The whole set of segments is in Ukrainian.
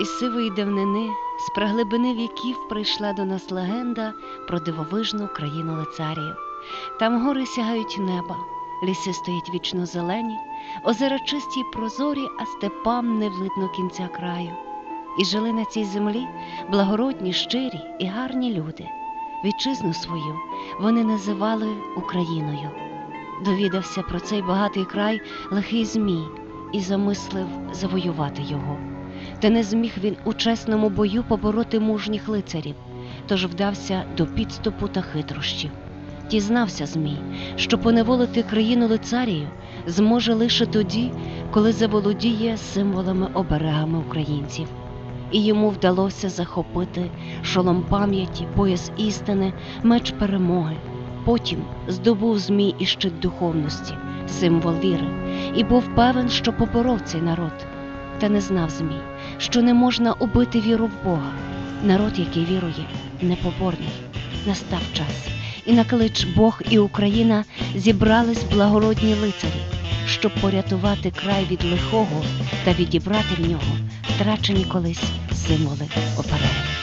Із сивої давнини, з праглибини віків прийшла до нас легенда про дивовижну країну лицарів. Там гори сягають неба, ліси стоять вічно зелені, озера чисті й прозорі, а степам не видно кінця краю. І жили на цій землі благородні, щирі і гарні люди. Вітчизну свою вони називали Україною. Довідався про цей багатий край лихий Змій і замислив завоювати його. Та не зміг він у чесному бою побороти мужніх лицарів, тож вдався до підступу та хитрощів. Дізнався Змій, що поневолити країну лицарію зможе лише тоді, коли заволодіє символами оберегами українців. І йому вдалося захопити шолом пам'яті, пояс істини, меч перемоги. Потім здобув Змій і щит духовності, символ віри, і був певен, що поборов цей народ. Та не знав Змій, що не можна убити віру в Бога. Народ, який вірує, непоборний. Настав час, і на клич Бог і Україна зібрались благородні лицарі, щоб порятувати край від лихого та відібрати в нього втрачені колись символи обереги.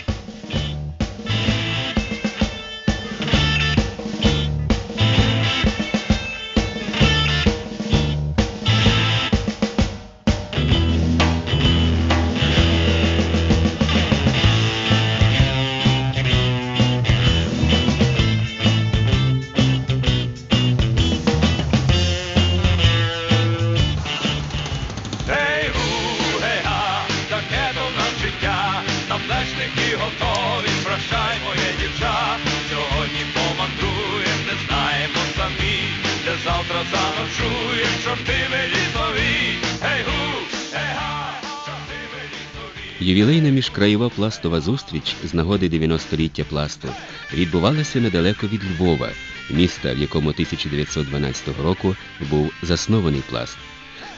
Наплечники готові, прощай, моє дівча. Сьогодні помандруєм, не знаємо самі, де завтра заночуєм, чорти ми лісові. Гей, гу, гей, га, чорти ми лісові. Ювілейна міжкраєва пластова зустріч з нагоди 90-ліття пласту відбувалася недалеко від Львова, міста, в якому 1912 року був заснований пласт.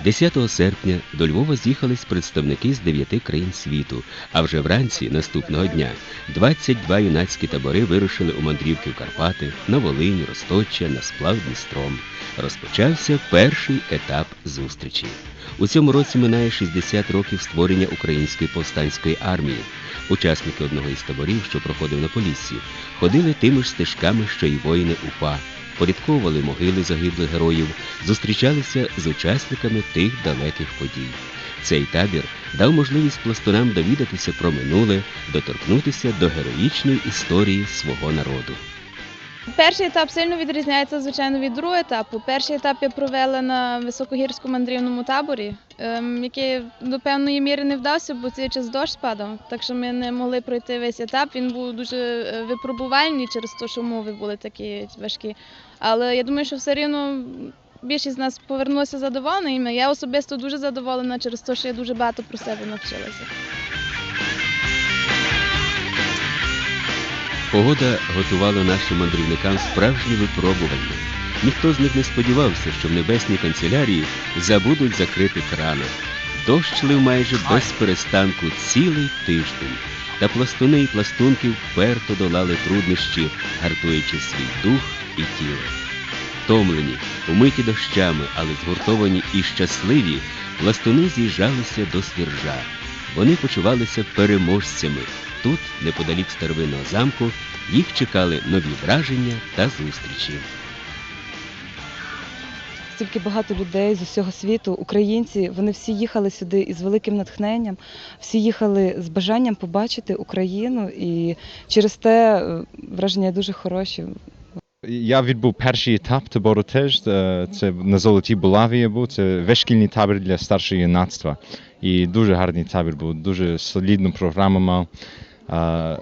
10 серпня до Львова з'їхались представники з дев'яти країн світу, а вже вранці наступного дня 22 юнацькі табори вирушили у мандрівки в Карпати, на Волинь, Росточчя, на сплав Дністром. Розпочався перший етап зустрічі. У цьому році минає 60 років створення Української повстанської армії. Учасники одного із таборів, що проходив на Поліссі, ходили тими ж стежками, що й воїни УПА, порядковували могили загиблих героїв, зустрічалися з учасниками тих далеких подій. Цей табір дав можливість пластунам довідатися про минуле, доторкнутися до героїчної історії свого народу. Перший етап сильно відрізняється, звичайно, від другого етапу. Перший етап я провела на високогірському мандрівному таборі, ем, який до певної міри не вдався, бо цей час дощ спадав. Так що ми не могли пройти весь етап. Він був дуже е, випробувальний через те, що умови були такі важкі. Але я думаю, що все рівно більшість з нас повернулася задоволеними. Я особисто дуже задоволена через те, що я дуже багато про себе навчилася. Погода готувала нашим мандрівникам справжні випробування. Ніхто з них не сподівався, що в небесній канцелярії забудуть закрити крани. Дощ лив майже без перестанку цілий тиждень. Та пластуни і пластунки вперто долали труднощі, гартуючи свій дух і тіло. Втомлені, умиті дощами, але згуртовані і щасливі, пластуни з'їжджалися до свіржа. Вони почувалися переможцями. Тут, неподалік старовинного замку, їх чекали нові враження та зустрічі. стільки багато людей з усього світу, українці, вони всі їхали сюди із великим натхненням, всі їхали з бажанням побачити Україну, і через те е, враження дуже хороші. Я відбув перший етап табору теж. е, Це на Золотій Булаві був. Це вишкільний табір для старшого юнацтва. І дуже гарний табір був, дуже солідну програму мав.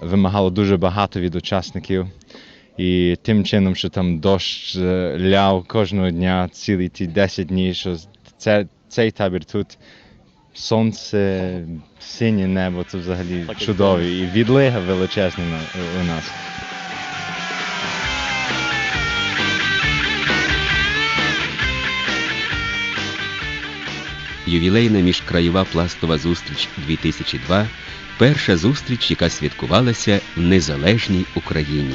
Вимагало дуже багато від учасників. І тим чином, що там дощ е, ляв кожного дня, цілі ті 10 днів, що це, цей табір тут. Сонце, синє небо, це взагалі чудово. І відлига величезна на- у нас. Ювілейна міжкраєва пластова зустріч 2002 перша зустріч, яка святкувалася в незалежній Україні.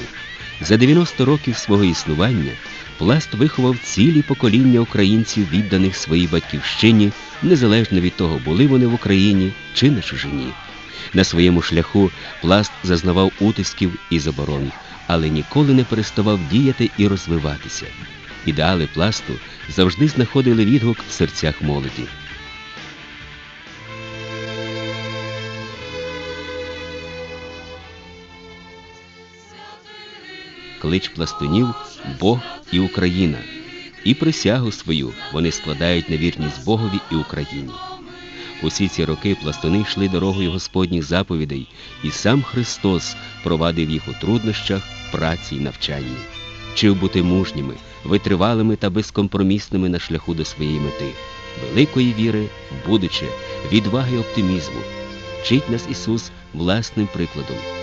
За 90 років свого існування пласт виховав цілі покоління українців, відданих своїй батьківщині, незалежно від того, були вони в Україні чи на чужині. На своєму шляху пласт зазнавав утисків і заборон, але ніколи не переставав діяти і розвиватися. Ідеали пласту завжди знаходили відгук в серцях молоді. Клич пластунів Бог і Україна. І присягу свою вони складають на вірність Богові і Україні. Усі ці роки пластуни йшли дорогою Господніх заповідей, і сам Христос провадив їх у труднощах, праці й навчанні. Вчив бути мужніми, витривалими та безкомпромісними на шляху до своєї мети, великої віри, в будуче, відваги й оптимізму. Вчить нас Ісус власним прикладом.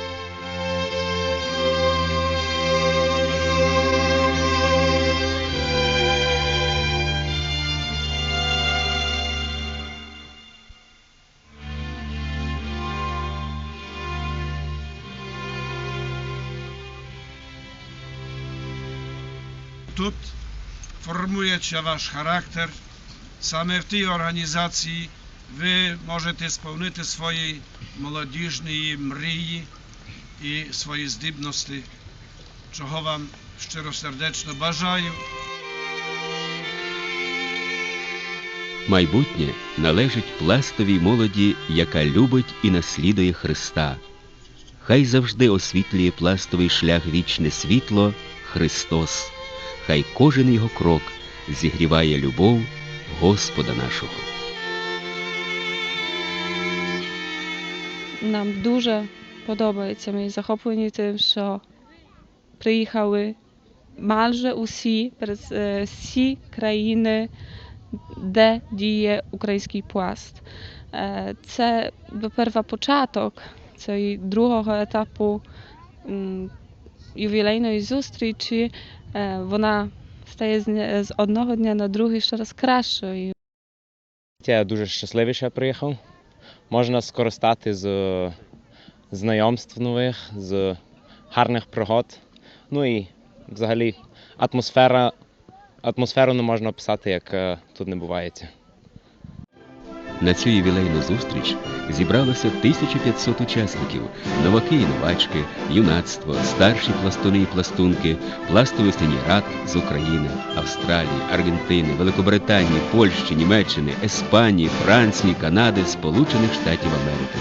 Формується ваш характер. Саме в тій організації ви можете сповнити свої молодіжні мрії і свої здібності, чого вам щиросердечно бажаю. Майбутнє належить пластовій молоді, яка любить і наслідує Христа. Хай завжди освітлює пластовий шлях вічне світло Христос. Хай кожен його крок зігріває любов Господа нашого. Нам дуже подобається. Ми захоплені тим, що приїхали майже усі, е, всі країни, де діє український пласт. Е, Це, по-перше, початок цього другого етапу ювілейної зустрічі. Е, Вона стає з з одного дня на другий щораз кращою. Я дуже щасливий, що я приїхав. Можна скористати з знайомств нових, з гарних пригод. Ну і взагалі атмосфера, атмосферу не можна описати, як е, тут не бувається. На цю ювілейну зустріч зібралося 1500 учасників, новаки і новачки, юнацтво, старші пластуни і пластунки, пластовий синій з України, Австралії, Аргентини, Великобританії, Польщі, Німеччини, Іспанії, Франції, Канади, Сполучених Штатів Америки.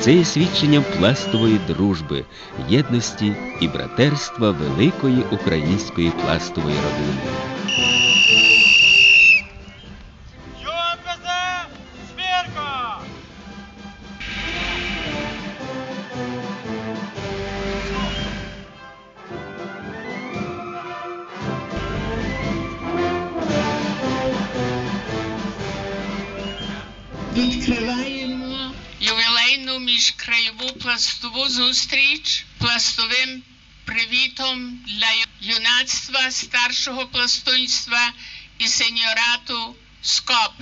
Це є свідченням пластової дружби, єдності і братерства великої української пластової родини. Пластову зустріч пластовим привітом для юнацтва, старшого пластунства і сеньорату СКОП.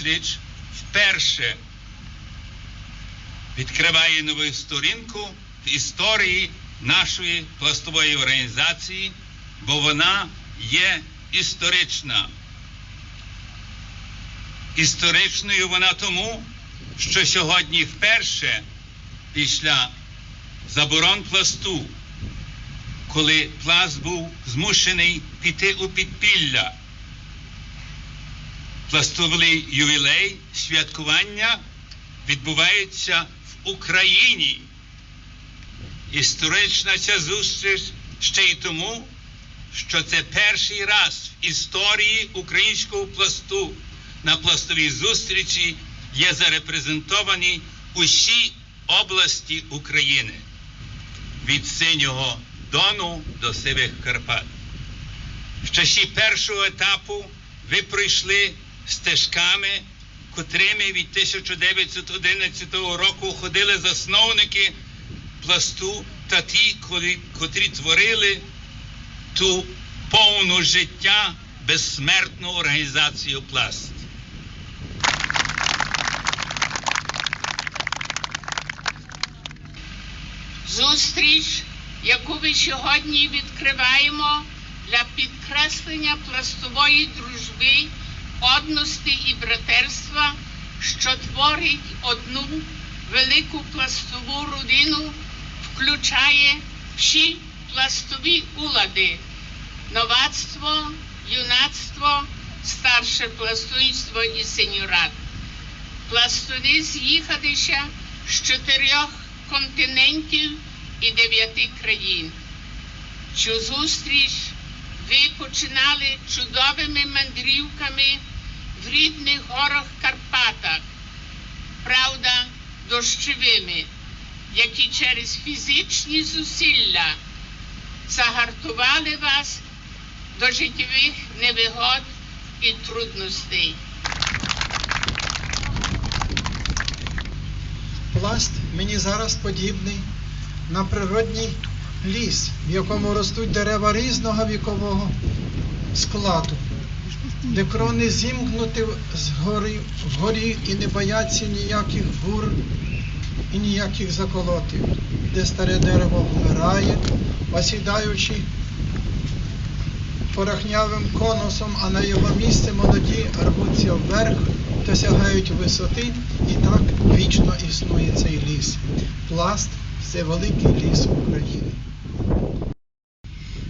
Зустріч вперше відкриває нову сторінку в історії нашої пластової організації, бо вона є історична. Історичною вона тому, що сьогодні вперше після заборон пласту коли пласт був змушений піти у підпілля. Пластовий ювілей святкування відбувається в Україні. Історична ця зустріч ще й тому, що це перший раз в історії українського пласту на пластовій зустрічі є зарепрезентовані усі області України від синього Дону до Сивих Карпат. В часі першого етапу ви пройшли стежками, котрими від 1911 року ходили засновники пласту та ті, котрі, творили ту повну життя безсмертну організацію пласт. Зустріч, яку ви сьогодні відкриваємо для підкреслення пластової дружби, одності і братерства, що творить одну велику пластову родину, включає всі пластові улади, новацтво, юнацтво, старше пластунство і сеньорат. Пластуни з'їхалися з чотирьох континентів і дев'яти країн. Цю зустріч ви починали чудовими мандрівками в рідних горах Карпатах, правда, дощовими, які через фізичні зусилля загартували вас до життєвих невигод і трудностей. Пласт мені зараз подібний на природній ліс, в якому ростуть дерева різного вікового складу, де крони зімкнуті згори, вгорі і не бояться ніяких бур і ніяких заколотів, де старе дерево вмирає, осідаючи порохнявим конусом, а на його місце молоді рвуться вверх, досягають висоти, і так вічно існує цей ліс. Пласт це великий ліс України.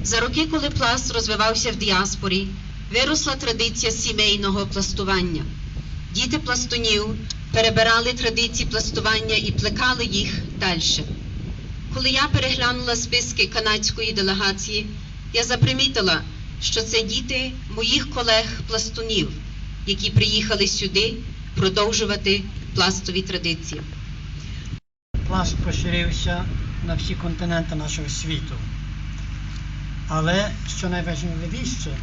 За роки, коли пласт розвивався в діаспорі, виросла традиція сімейного пластування. Діти пластунів перебирали традиції пластування і плекали їх далі. Коли я переглянула списки канадської делегації, я запримітила, що це діти моїх колег-пластунів, які приїхали сюди продовжувати пластові традиції. Пласт поширився на всі континенти нашого світу. Але що найважливіше,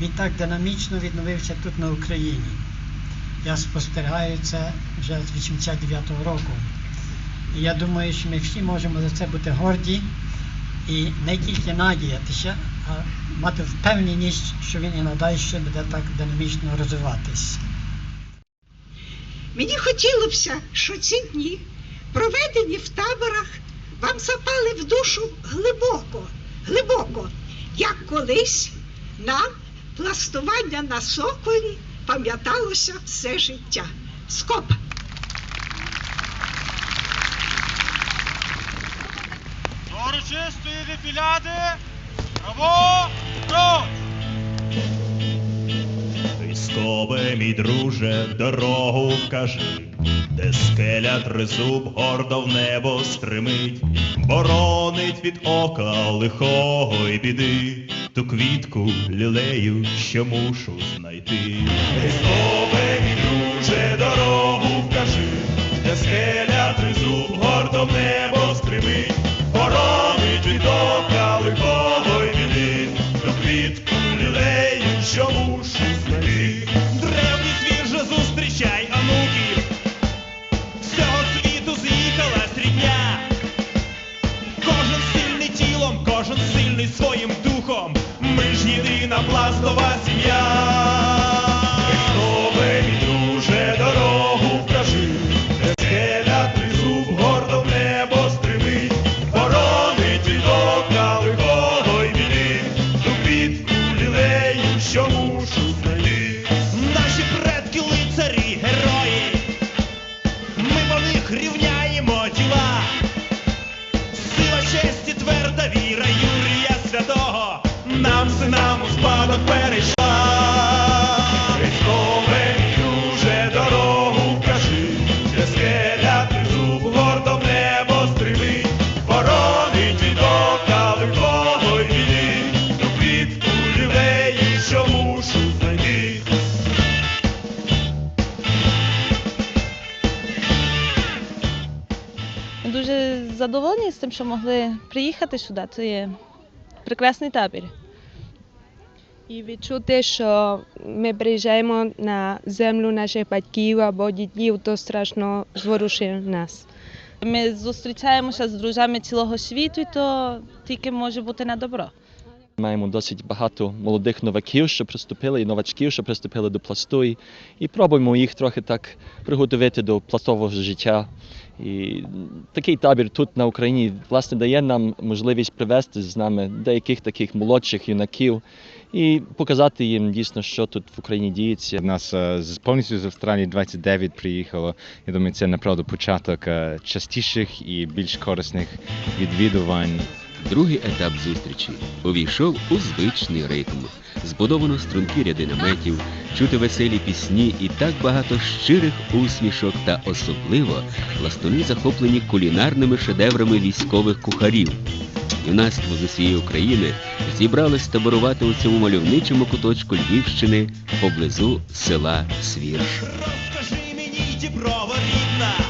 він так динамічно відновився тут на Україні. Я спостерігаю це вже з 89-го року. І я думаю, що ми всі можемо за це бути горді і не тільки надіятися, а мати впевненість, що він і надалі ще буде так динамічно розвиватись. Мені хотілося, що ці дні, проведені в таборах, вам запали в душу глибоко, глибоко, як колись нам пластування на соколі пам'яталося все життя. Скоп! До урочистої дефіляди. Право! Проч! Скобе, мій друже, дорогу вкажи, де скеля тризуб гордо в небо стримить, боронить від ока лихого й біди, ту квітку лілею, що мушу знайти. Скобе, мій друже, дорогу вкажи, де скеля тризуб гордо в небо тим, що могли приїхати сюди. Це є прекрасний табір. І відчути, що ми приїжджаємо на землю наших батьків або дідів, то страшно зворушує нас. Ми зустрічаємося з друзями цілого світу, і то тільки може бути на добро. Маємо досить багато молодих новаків, що приступили, і новачків, що приступили до пласту, і, і пробуємо їх трохи так приготувати до пластового життя. І такий табір тут на Україні власне дає нам можливість привезти з нами деяких таких молодших юнаків і показати їм дійсно, що тут в Україні діється. Нас е, з- повністю з Австралії 29 приїхало. Я думаю, це направду початок е, частіших і більш корисних відвідувань. Другий етап зустрічі увійшов у звичний ритм. Збудовано стрункі ряди наметів, чути веселі пісні і так багато щирих усмішок та особливо пластуни захоплені кулінарними шедеврами військових кухарів. Юнацтво з усієї України зібралось таборувати у цьому мальовничому куточку Львівщини поблизу села Свірш. Розкажи мені, діброва рідна,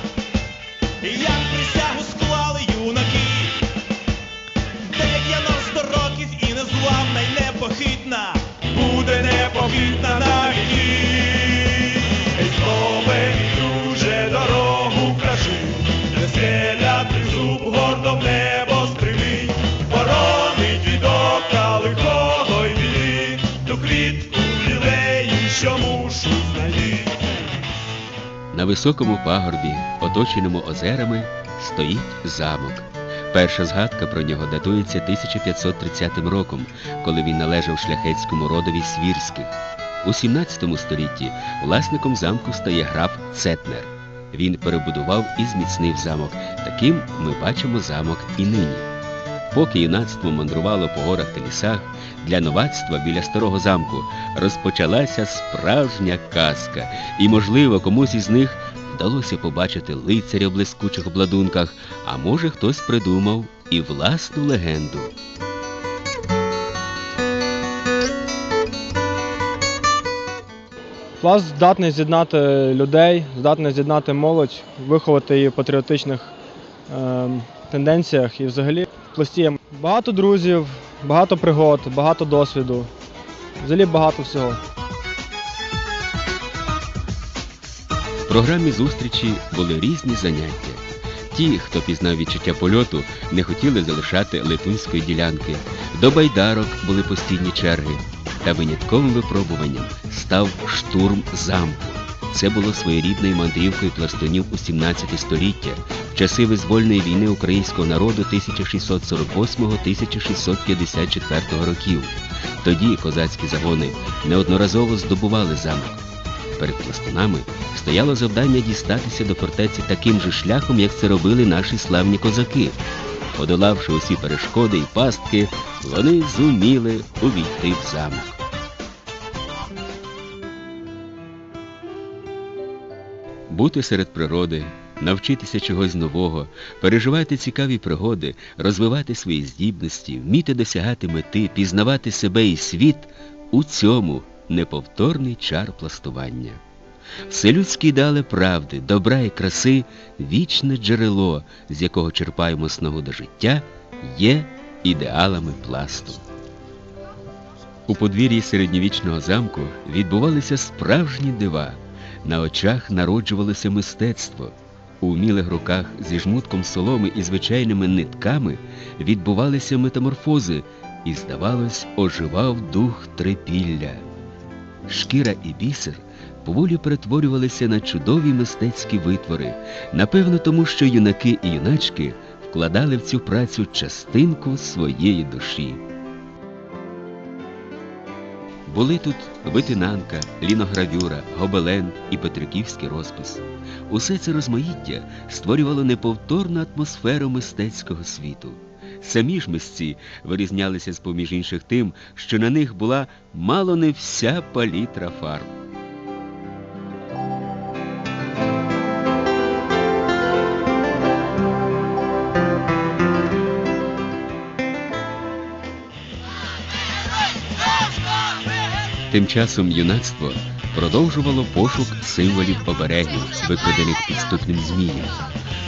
непохитна, буде непохитна на віки. Військове друже, дорогу кажи, де скеля тризуб гордо небо стримить, боронить від й біди, ту квітку лілеї, що мушу знайти. На високому пагорбі, оточеному озерами, стоїть замок. Перша згадка про нього датується 1530 роком, коли він належав шляхетському родові Свірських. У 17 столітті власником замку стає граф Цетнер. Він перебудував і зміцнив замок. Таким ми бачимо замок і нині. Поки юнацтво мандрувало по горах та лісах, для новацтва біля старого замку розпочалася справжня казка, і, можливо, комусь із них вдалося побачити лицаря в блискучих обладунках, а може хтось придумав і власну легенду. Пласт здатний з'єднати людей, здатний з'єднати молодь, виховати її в патріотичних ем, тенденціях. І взагалі в пласті багато друзів, багато пригод, багато досвіду. Взагалі багато всього. Програмі зустрічі були різні заняття. Ті, хто пізнав відчуття польоту, не хотіли залишати летунської ділянки. До байдарок були постійні черги. Та винятковим випробуванням став штурм замку. Це було своєрідною мандрівкою пластунів у 17 століття, в часи визвольної війни українського народу 1648-1654 років. Тоді козацькі загони неодноразово здобували замок. Перед пластунами стояло завдання дістатися до фортеці таким же шляхом, як це робили наші славні козаки. Подолавши усі перешкоди і пастки, вони зуміли увійти в замок. Бути серед природи, навчитися чогось нового, переживати цікаві пригоди, розвивати свої здібності, вміти досягати мети, пізнавати себе і світ у цьому неповторний чар пластування. Вселюдські ідеали правди, добра і краси, вічне джерело, з якого черпаємо снагу до життя, є ідеалами пласту. У подвір'ї середньовічного замку відбувалися справжні дива. На очах народжувалося мистецтво. У вмілих руках зі жмутком соломи і звичайними нитками відбувалися метаморфози, і, здавалось, оживав дух трипілля. Шкіра і бісер поволі перетворювалися на чудові мистецькі витвори, напевно, тому що юнаки і юначки вкладали в цю працю частинку своєї душі. Були тут витинанка, ліногравюра, гобелен і петриківський розпис. Усе це розмаїття створювало неповторну атмосферу мистецького світу. Самі ж мисці вирізнялися з поміж інших тим, що на них була мало не вся палітра фарб. Тим часом юнацтво продовжувало пошук символів оберегів, викладених підступним змієм.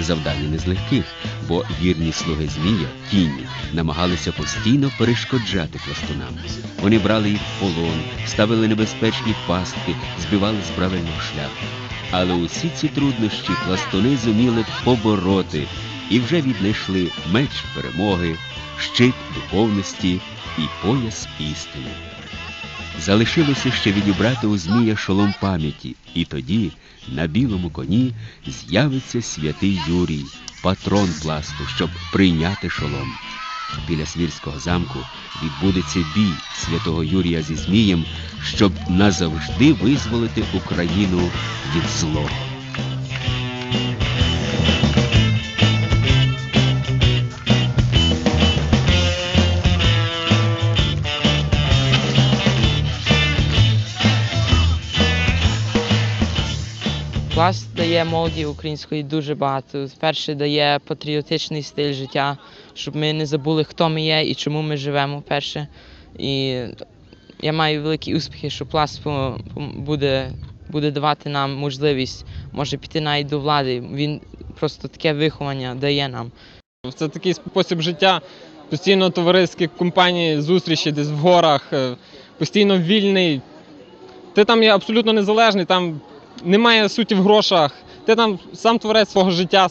Завдання не з легких, бо вірні слуги змія, тіні, намагалися постійно перешкоджати пластунам. Вони брали їх в полон, ставили небезпечні пастки, збивали з правильного шляху. Але усі ці труднощі пластуни зуміли побороти і вже віднайшли меч перемоги, щит духовності і пояс істини. Залишилося ще відібрати у Змія шолом пам'яті, і тоді на білому коні з'явиться святий Юрій, патрон пласту, щоб прийняти шолом. Біля Свірського замку відбудеться бій святого Юрія зі Змієм, щоб назавжди визволити Україну від злого. Пласт дає молоді української дуже багато. Перше дає патріотичний стиль життя, щоб ми не забули, хто ми є і чому ми живемо перше. І я маю великі успіхи, що пласт буде, буде давати нам можливість, може піти навіть до влади. Він просто таке виховання дає нам. Це такий спосіб життя, постійно товариські компанії, зустрічі десь в горах, е, постійно вільний. Ти там є абсолютно незалежний, там немає суті в грошах, ти там сам творець свого життя.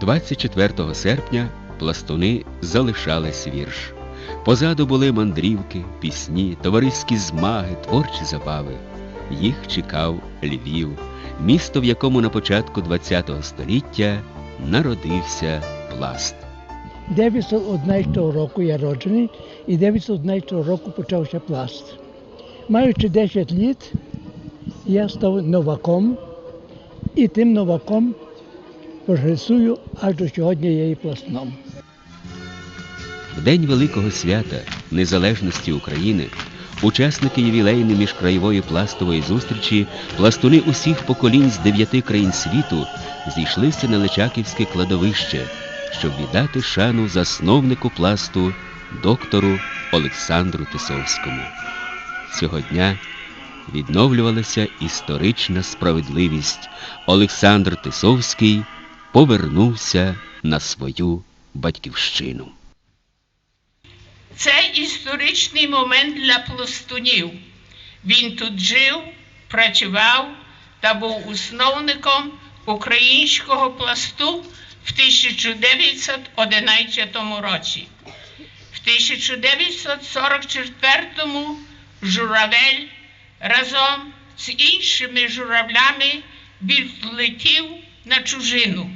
24 серпня пластуни залишали свірш. Позаду були мандрівки, пісні, товариські змаги, творчі забави. Їх чекав Львів, місто, в якому на початку ХХ століття народився пласт. 911 року я роджений і 911 року почався пласт. Маючи 10 літ, я став новаком і тим новаком прогресую аж до сьогодні я є пластном. В день великого свята незалежності України учасники ювілейної міжкраєвої пластової зустрічі, пластуни усіх поколінь з дев'яти країн світу зійшлися на Личаківське кладовище, щоб віддати шану засновнику пласту доктору Олександру Тисовському. Цього дня відновлювалася історична справедливість. Олександр Тисовський повернувся на свою батьківщину. Це історичний момент для пластунів. Він тут жив, працював та був основником українського пласту в 1911 році. В 1944 журавель разом з іншими журавлями відлетів на чужину.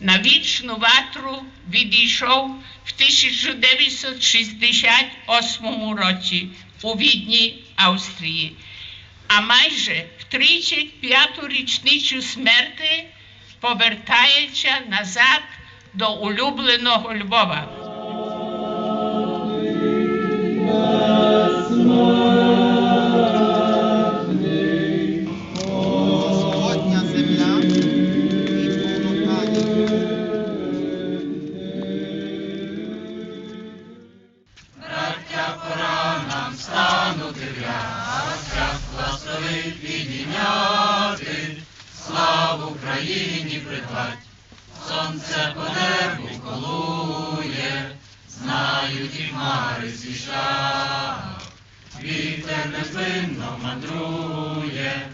На вічну ватру відійшов в 1968 році у Відні, Австрії, а майже в 35-ту річницю смерти повертається назад до улюбленого Львова. В ряд, підійняти, славу Україні придбать. Сонце по небу колує, знають і хмари свіща. Вітер незвинно мандрує,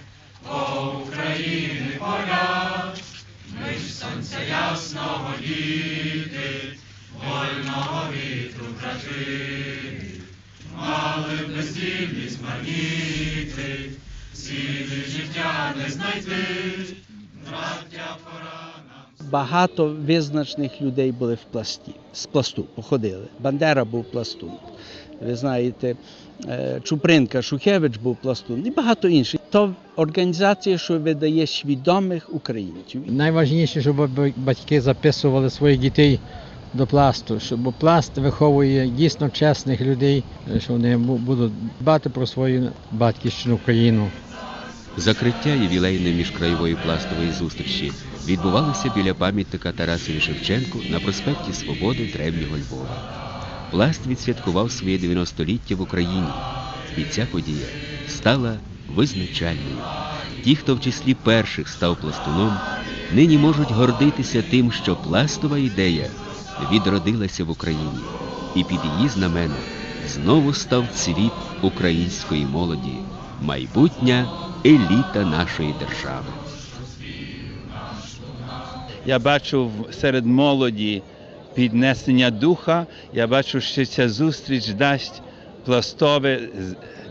по України поля, ми ж сонця ясного діти, вольного вітру брати, мали б бездільність марніти, цілі життя не знайти, браття пора нам. Багато визначних людей були в пласті, з пласту походили. Бандера був пластун. Ви знаєте, е, Чупринка, Шухевич був пластун і багато інших. То організація, що видає свідомих українців. Найважніше, щоб батьки записували своїх дітей до пласту, бо пласт виховує дійсно чесних людей, що вони будуть дбати про свою батьківщину Україну. Закриття ювілейної міжкраєвої пластової зустрічі відбувалося біля пам'ятника Тарасові Шевченку на проспекті Свободи Древнього Львова. Пласт відсвяткував своє 90-ліття в Україні, і ця подія стала визначальною. Ті, хто в числі перших став пластуном, нині можуть гордитися тим, що пластова ідея відродилася в Україні, і під її знамена знову став цвіт української молоді, майбутня еліта нашої держави. Я бачу серед молоді піднесення духа. Я бачу, що ця зустріч дасть пластовий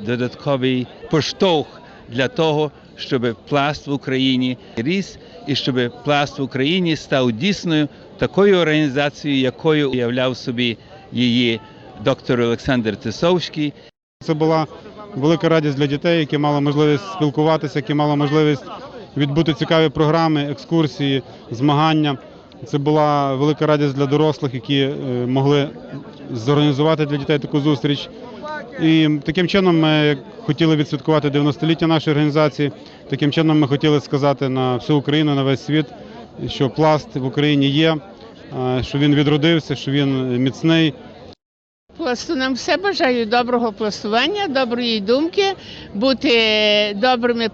додатковий поштовх для того, щоб пласт в Україні ріс і щоб пласт в Україні став дійсною такою організацією, якою уявляв собі її доктор Олександр Тисовський. Це була велика радість для дітей, які мали можливість спілкуватися, які мали можливість відбути цікаві програми, екскурсії, змагання. Це була велика радість для дорослих, які е, могли зорганізувати для дітей таку зустріч. І таким чином ми хотіли відсвяткувати 90-ліття нашої організації. Таким чином ми хотіли сказати на всю Україну, на весь світ, що пласт в Україні є, е, що він відродився, що він міцний, Пластунам все бажаю доброго пластування, доброї думки, бути добрими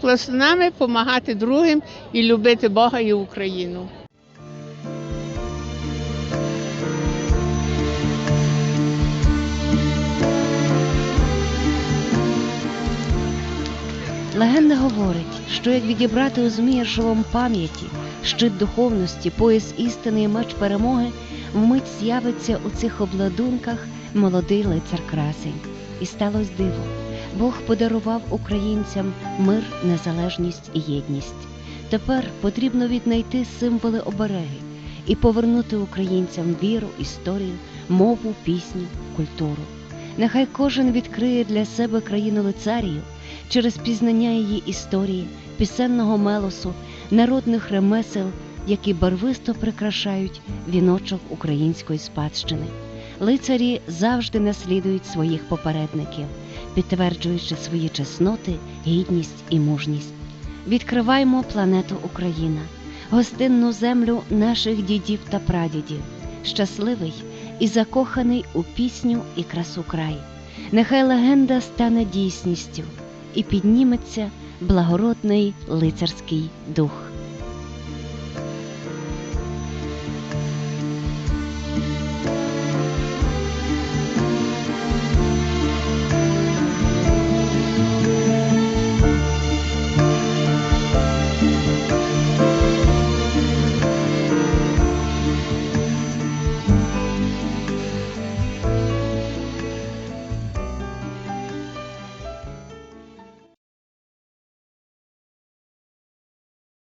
пластунами, допомагати другим і любити Бога і Україну. Легенда говорить, що як відібрати у Змія пам'яті, щит духовності, пояс істини і меч перемоги, вмить з'явиться у цих обладунках молодий лицар красень. І сталося диво. Бог подарував українцям мир, незалежність і єдність. Тепер потрібно віднайти символи обереги і повернути українцям віру, історію, мову, пісню, культуру. Нехай кожен відкриє для себе країну лицарію через пізнання її історії, пісенного мелосу, народних ремесел, які барвисто прикрашають віночок української спадщини. Лицарі завжди наслідують своїх попередників, підтверджуючи свої чесноти, гідність і мужність. Відкриваймо планету Україна, гостинну землю наших дідів та прадідів, щасливий і закоханий у пісню і красу край. Нехай легенда стане дійсністю і підніметься благородний лицарський дух.